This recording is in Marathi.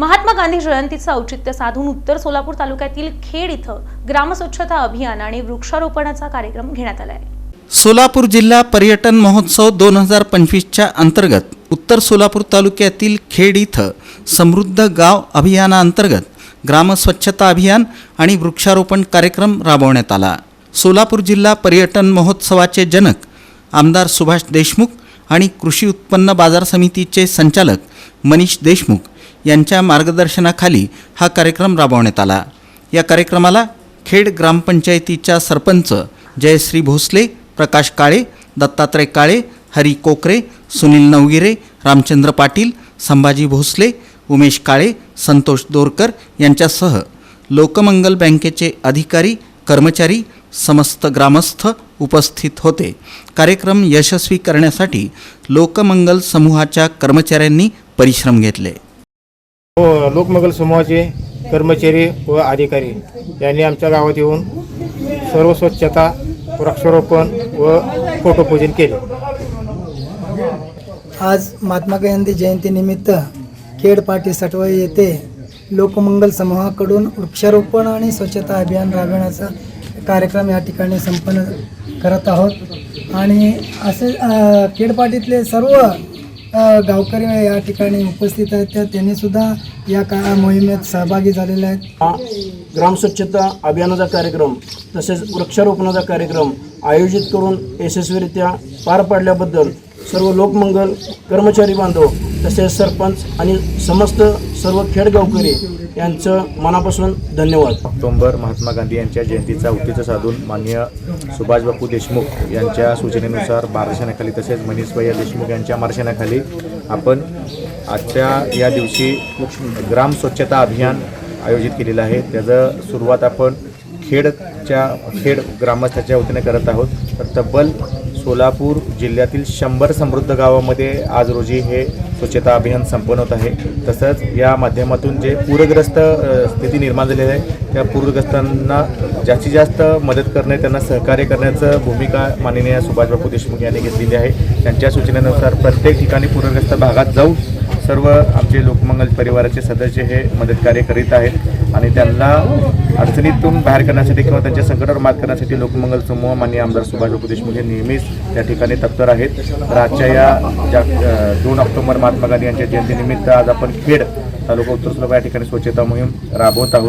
महात्मा गांधी जयंतीचं औचित्य साधून उत्तर सोलापूर तालुक्यातील खेड इथं ग्रामस्वच्छता अभियान आणि वृक्षारोपणाचा कार्यक्रम घेण्यात आला आहे. सोलापूर जिल्हा पर्यटन महोत्सव दोन हजार पंचवीसच्या अंतर्गत उत्तर सोलापूर तालुक्यातील खेड इथं समृद्ध गाव अभियानाअंतर्गत ग्रामस्वच्छता अभियान आणि वृक्षारोपण कार्यक्रम राबवण्यात आला. सोलापूर जिल्हा पर्यटन महोत्सवाचे जनक आमदार सुभाष देशमुख आणि कृषी उत्पन्न बाजार समितीचे संचालक मनीष देशमुख यांच्या मार्गदर्शनाखाली हा कार्यक्रम राबवण्यात आला. या कार्यक्रमाला खेड ग्रामपंचायतीच्या सरपंच जयश्री भोसले प्रकाश काळे दत्तात्रय काळे हरी कोकरे सुनील नवगिरे रामचंद्र पाटील संभाजी भोसले उमेश काळे संतोष दोरकर यांच्यासह लोकमंगल बँकेचे अधिकारी कर्मचारी समस्त ग्रामस्थ उपस्थित होते. कार्यक्रम यशस्वी करण्यासाठी लोकमंगल समूहाच्या कर्मचाऱ्यांनी परिश्रम घेतले. हो, लोकमंगल समूहाचे कर्मचारी व अधिकारी यांनी आमच्या गावात येऊन सर्व स्वच्छता वृक्षारोपण व फोटोपूजन केले. आज महात्मा गांधी जयंतीनिमित्त खेड पाटी सटवाई येथे लोकमंगल समूहाकडून वृक्षारोपण आणि स्वच्छता अभियान राबविण्याचा कार्यक्रम या ठिकाणी संपन्न करत आहोत. आणि असे खेडपाटीतले सर्व गावकरी या ठिकाणी उपस्थित आहेत. त्या त्यांनीसुद्धा या का मोहिमेत सहभागी झालेले आहेत. हा ग्रामस्वच्छता अभियानाचा कार्यक्रम तसेच वृक्षारोपणाचा कार्यक्रम आयोजित करून यशस्वीरित्या पार पाडल्याबद्दल सर्व लोकमंगल कर्मचारी बांधव तसेच सरपंच आणि समस्त सर्व खेड गावकरी यांचं मनापासून धन्यवाद. ऑक्टोंबर महात्मा गांधी यांच्या जयंतीचा औचित्य साधून माननीय सुभाषबापू देशमुख यांच्या सूचनेनुसार मार्गदर्शनाखाली तसेच मनीष भैया देशमुख यांच्या मार्गदर्शनाखाली आपण आजच्या या दिवशी ग्राम स्वच्छता अभियान आयोजित केलेलं आहे. त्याचं सुरुवात आपण खेडच्या खेड ग्रामस्थाच्या वतीने करत आहोत. तर तब्बल सोलापूर जिल्ह्यातील शंभर समृद्ध गावामध्ये आज रोजी हे स्वच्छता अभियान संपन्न होत आहे. तसंच या माध्यमातून जे पूरग्रस्त स्थिती निर्माण झालेली आहे त्या पूरग्रस्तांना जास्तीत जास्त मदत करणे त्यांना सहकार्य करण्याचं भूमिका माननीय सुभाषबाबू देशमुख यांनी घेतलेली आहे. त्यांच्या सूचनेनुसार प्रत्येक ठिकाणी पूरग्रस्त भागात जाऊन सर्व आमचे लोकमंगल परिवाराचे सदस्य हे मदतकार्य करीत आहेत. आणि त्यांना अडचणीतून बाहेर करण्यासाठी किंवा त्यांच्या संकटावर मात करण्यासाठी लोकमंगल समूह माननीय आमदार सुभाष देशमुख हे नेहमीच त्या ठिकाणी तत्पर आहेत. तर आजच्या या ज्या दोन ऑक्टोबर महात्मा गांधी यांच्या जयंतीनिमित्त आज आपण खेड तालुका उत्तर सोलापूर या ठिकाणी स्वच्छता मोहीम राबवत आहोत.